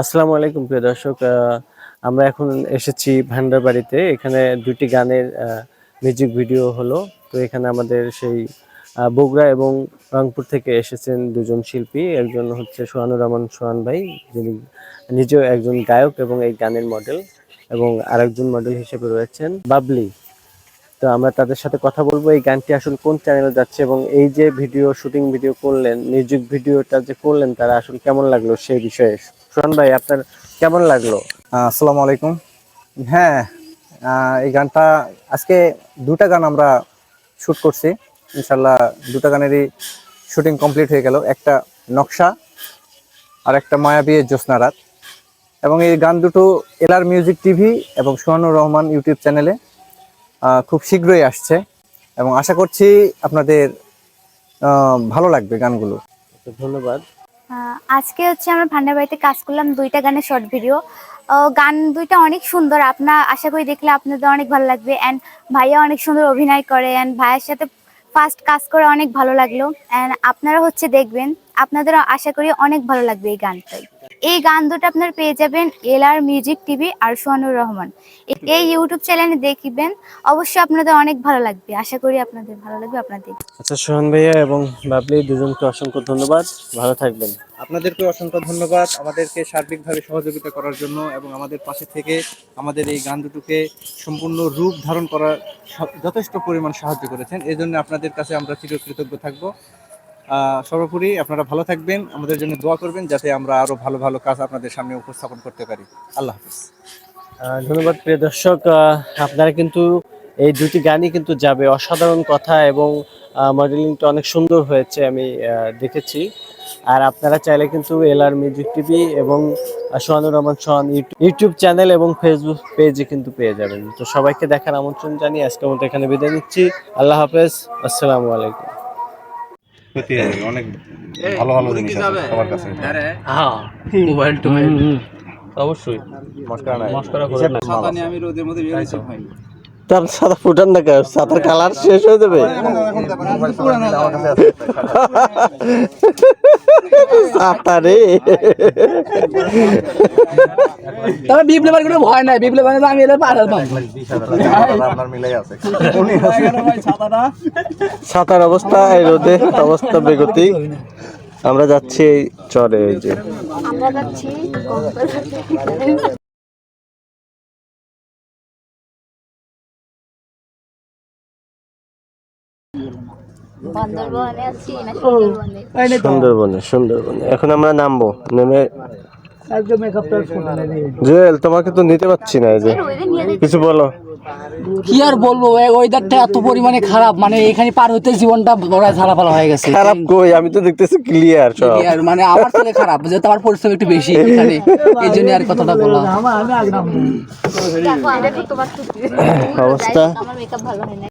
আসসালামু আলাইকুম, প্রিয় দর্শক। আমরা এখন এসেছি ভান্ডার বাড়িতে। এখানে দুটি গানের মিউজিক ভিডিও হলো। তো এখানে আমাদের সেই বগুড়া এবং রংপুর থেকে এসেছেন দুজন শিল্পী। একজন হচ্ছে সোহানুর রহমান সোহান ভাই, যিনি নিজেও একজন গায়ক এবং এই গানের মডেল এবং আরেকজন মডেল হিসেবে রয়েছেন বাবলি। তো আমরা তাদের সাথে কথা বলব, এই গানটি আসলে কোন চ্যানেলে যাচ্ছে এবং এই যে ভিডিও শুটিং ভিডিও করলেন মিউজিক ভিডিওটা যে করলেন, তারা আসলে কেমন লাগল সেই বিষয়ে? সোহান ভাই আপনার কেমন লাগল? আসসালামু আলাইকুম। হ্যাঁ এই গানটা আজকে দুটা গান আমরা শ্যুট করছি। ইনশাল্লাহ দুটা গানেরই শুটিং কমপ্লিট হয়ে গেল। একটা নকশা আর একটা মায়াবী জ্যোৎস্না রাত। এবং এই গান দুটো এলআর মিউজিক টিভি এবং সোহানুর রহমান ইউটিউব চ্যানেলে খুব শীঘ্রই আসছে। এবং আশা করছি আপনাদের ভালো লাগবে গানগুলো। ধন্যবাদ। আহ, আজকে হচ্ছে আমরা ভান্ডার বাড়িতে কাজ করলাম দুইটা গানের শর্ট ভিডিও গান দুইটা অনেক সুন্দর আপনার আশা করি দেখলে আপনাদের অনেক ভালো লাগবে। অ্যান্ড ভাইয়া অনেক সুন্দর অভিনয় করে অ্যান্ড ভাইয়ের সাথে ফার্স্ট কাজ করে অনেক ভালো লাগল। অ্যান্ড আপনারা হচ্ছে দেখবেন আপনাদের আশা করি অনেক ভালো লাগবে এই গানটাই এই গান দুটো আপনার পেয়ে যাবেন এল আর মিউজিক টিভি আর সোহানুর রহমান। এই ইউটিউব চ্যানেলে দেখবেন অবশ্যই আপনাদের অনেক ভালো লাগবে। আশা করি আপনাদের ভালো লাগবে আপনাদের আচ্ছা সোহান ভাইয়া এবং বাবলি দুজনকে অসংখ্য ধন্যবাদ। ভালো থাকবেন। আপনাদেরকে অসংখ্য ধন্যবাদ আমাদেরকে সার্বিকভাবে সহযোগিতা করার জন্য এবং আমাদের পাশে থেকে আমাদের এই গান দুটোকে সম্পূর্ণ রূপ ধারণ করার যথেষ্ট পরিমাণ সাহায্য করেছেন। এই জন্য আপনাদের কাছে আমরা চিরকৃতজ্ঞ থাকব। সর্বোপরি আপনারা ভালো থাকবেন আমাদের জন্য দোয়া করবেন যাতে আমরা আরও ভালো ভালো কাজ আপনাদের সামনে উপস্থাপন করতে পারি। আল্লাহ হাফিজ। ধন্যবাদ প্রিয় দর্শক। আপনারা কিন্তু এই দুটি গানই কিন্তু যাবে। অসাধারণ কথা এবং মডেলিংটা অনেক সুন্দর হয়েছে আমি দেখেছি। আর আপনারা চাইলে কিন্তু এলআর মিউজিক টিভি এবং আহ, সোহানুর রহমান সোহান ইউটিউব- চ্যানেল এবং ফেসবুক পেজে কিন্তু পেয়ে যাবেন। তো সবাইকে দেখার আমন্ত্রণ জানিয়ে আজকের মতো এখানে বিদায় নিচ্ছি। আল্লাহ হাফেজ। আসসালামু আলাইকুম। সত্যি অনেক ভালো ভালো জিনিস আছে সবার কাছে। হ্যাঁ মোবাইল টোবাইল। অবশ্যই। মস্কারা নাই। মস্করা করে না। আমি রোদের মধ্যে বের হইতে তার সাদা ফুটান না কেন? সাদার কালার শেষ হয়ে যাবে। আমার কাছে আছে সাতারে। তবে বিপ্লবের কোনো ভয় নাই। বিপ্লবের আমি এলে পার ছাতার অবস্থা এই রোদে অবস্থা বেগতি আমরা যাচ্ছি এই চরে এই যে। আমরা যাচ্ছি সুন্দরবনে? সুন্দরবনে সুন্দরবনে। এখন আমরা নামবো নেমে জুয়েল তোমাকে তো নিতে পারছি না যে। কিছু বলো। কি আর বলব ওয়েদারটা এত পরিমাণে খারাপ মানে এখানে পার হতে জীবনটা বড় ঝালাপালা হয়ে গেছে। খারাপ কই? আমি তো দেখতেছি ক্লিয়ার সব। মানে আমার থেকে খারাপ যেহেতু আমার পরিশ্রম একটু বেশি এখানে এই জন্য আর কথাটা বললাম তোমার অবস্থা?